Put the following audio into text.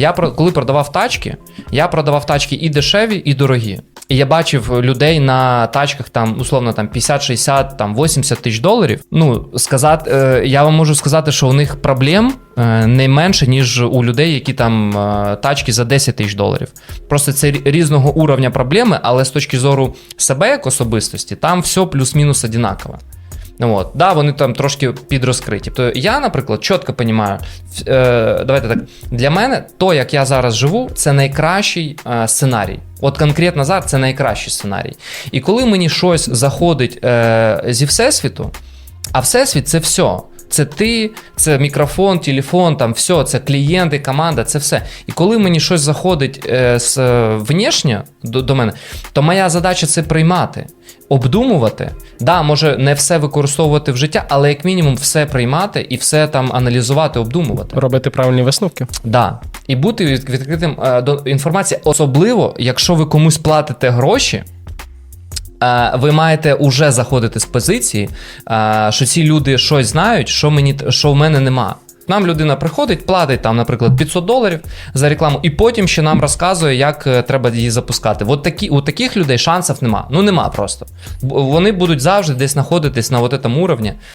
Я коли продавав тачки, я продавав тачки і дешеві, і дорогі. І я бачив людей на тачках там, условно, там 50, 60, там 80 тисяч доларів. Ну, сказати, е, я вам можу сказати, що у них проблем е, не менше, ніж у людей, які там е, тачки за 10 тисяч доларів. Просто це різного уровня проблеми, але з точки зору себе як особистості, там все плюс-мінус одинаково. Ну, от, да, вони там трошки підрозкриті. Тобто я, наприклад, чітко розумію, е, давайте так, для мене то, як я зараз живу, це найкращий е, сценарій. От конкретно зараз це найкращий сценарій. І коли мені щось заходить е, зі Всесвіту, а Всесвіт це все. Це ти, це мікрофон, телефон, там все, це клієнти, команда, це все. І коли мені щось заходить е, з е, внешнє до, до мене, то моя задача це приймати, обдумувати. Да, може не все використовувати в життя, але як мінімум все приймати і все там аналізувати, обдумувати. Робити правильні висновки. Да. І бути від- відкритим е, до інформації, особливо, якщо ви комусь платите гроші. е, Ви маєте уже заходити з позиції, е, що ці люди щось знають, що мені що в мене нема. Нам людина приходить, платить там, наприклад, 500 доларів за рекламу, і потім ще нам розказує, як е, треба її запускати. От такі, у таких людей шансів нема. Ну нема просто. Вони будуть завжди десь знаходитись на от цьому уровні.